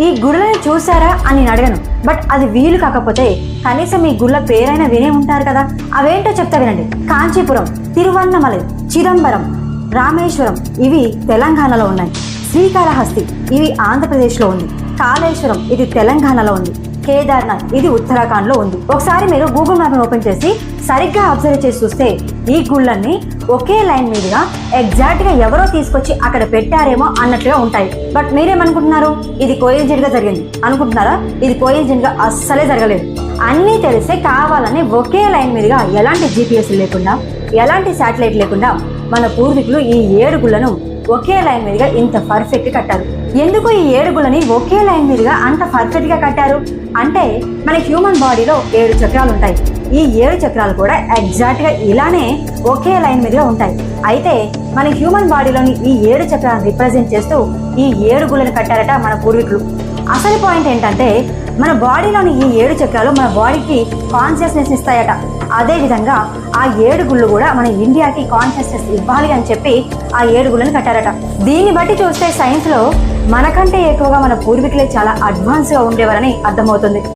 ఈ గుడులను చూసారా అని నేను అడగను. బట్ అది వీలు కాకపోతే కనీసం ఈ గుళ్ళ పేరైనా వినే ఉంటారు కదా. అవేంటో చెప్తా వినండి. కాంచీపురం తిరువన్నమలై చిదంబరం రామేశ్వరం ఇవి తెలంగాణలో ఉన్నాయి. శ్రీకాళహస్తి ఇవి ఆంధ్రప్రదేశ్లో ఉంది. కాళేశ్వరం ఇది తెలంగాణలో ఉంది. కేదార్నాథ్. ఇది ఉత్తరాఖండ్లో ఉంది. ఒకసారి మీరు గూగుల్ మ్యాప్ ఓపెన్ చేసి సరిగ్గా అబ్జర్వ్ చేసి చూస్తే ఈ గుళ్ళన్నీ ఒకే లైన్ మీదుగా ఎగ్జాక్ట్గా ఎవరో తీసుకొచ్చి అక్కడ పెట్టారేమో అన్నట్లుగా ఉంటాయి. బట్ మీరేమనుకుంటున్నారు? ఇది కోయిన్సిడెంట్గా జరిగింది. అనుకుంటున్నారా? ఇది కోయిన్సిడెంట్గా అస్సలే జరగలేదు. అన్నీ తెలిసే కావాలని ఒకే లైన్ మీదుగా ఎలాంటి జీపీఎస్ లేకుండా ఎలాంటి శాటిలైట్ లేకుండా మన పూర్వీకులు ఈ ఏడుగులను ఒకే లైన్ మీదుగా ఇంత పర్ఫెక్ట్ కట్టారు. ఎందుకు ఈ ఏడుగులని ఒకే లైన్ మీదుగా అంత పర్ఫెక్ట్గా కట్టారు? అంటే మన హ్యూమన్ బాడీలో ఏడు చక్రాలు ఉంటాయి. ఈ ఏడు చక్రాలు కూడా ఎగ్జాక్ట్గా ఇలానే ఒకే లైన్ మీదుగా ఉంటాయి. అయితే మన హ్యూమన్ బాడీలోని ఈ ఏడు చక్రాలను రిప్రజెంట్ చేస్తూ ఈ ఏడుగులను కట్టారట మన పూర్వీకులు. అసలు పాయింట్ ఏంటంటే మన బాడీలోని ఈ ఏడు చక్రాలు మన బాడీకి కాన్షియస్నెస్ ఇస్తాయట. అదే విధంగా ఆ ఏడు గుళ్ళు కూడా మన ఇండియాకి కాన్షియస్నెస్ ఇవ్వాలి అని చెప్పి ఆ ఏడు గుళ్ళని కట్టారట. దీన్ని బట్టి చూస్తే సైన్స్లో మనకంటే ఎక్కువగా మన పూర్వీకులే చాలా అడ్వాన్స్గా ఉండేవారని అర్థమవుతుంది.